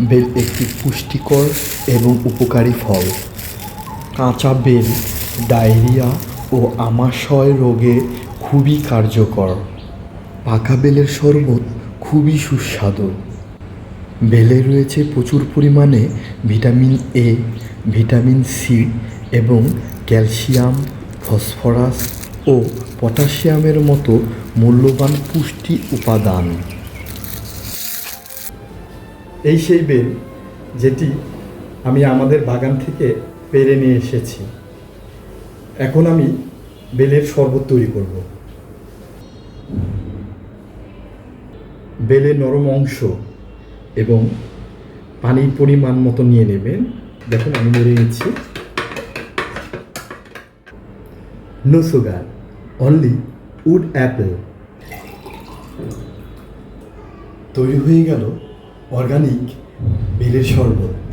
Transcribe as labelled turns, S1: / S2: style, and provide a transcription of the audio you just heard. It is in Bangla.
S1: বেল একটি পুষ্টিকর এবং উপকারী ফল। কাঁচা বেল, ডায়রিয়া ও আমাশয় রোগে খুবই কার্যকর। পাকা বেলের শরবত খুবই সুস্বাদু। বেলে রয়েছে প্রচুর পরিমাণে ভিটামিন এ ভিটামিন সি এবং ক্যালসিয়াম, ফসফরাস ও পটাশিয়ামের মতো মূল্যবান পুষ্টি উপাদান। এই সেই বেল যেটি আমি আমাদের বাগান থেকে পেরে নিয়ে এসেছি। এখন আমি বেলের শরবত তৈরি করব। বেলের নরম অংশ এবং পানির পরিমাণ মতো নিয়ে নেবেন। দেখুন, আমি নেড়ে নিচ্ছি। No sugar only wood apple তৈরি হয়ে গেল অর্গানিক বেলের শরবত।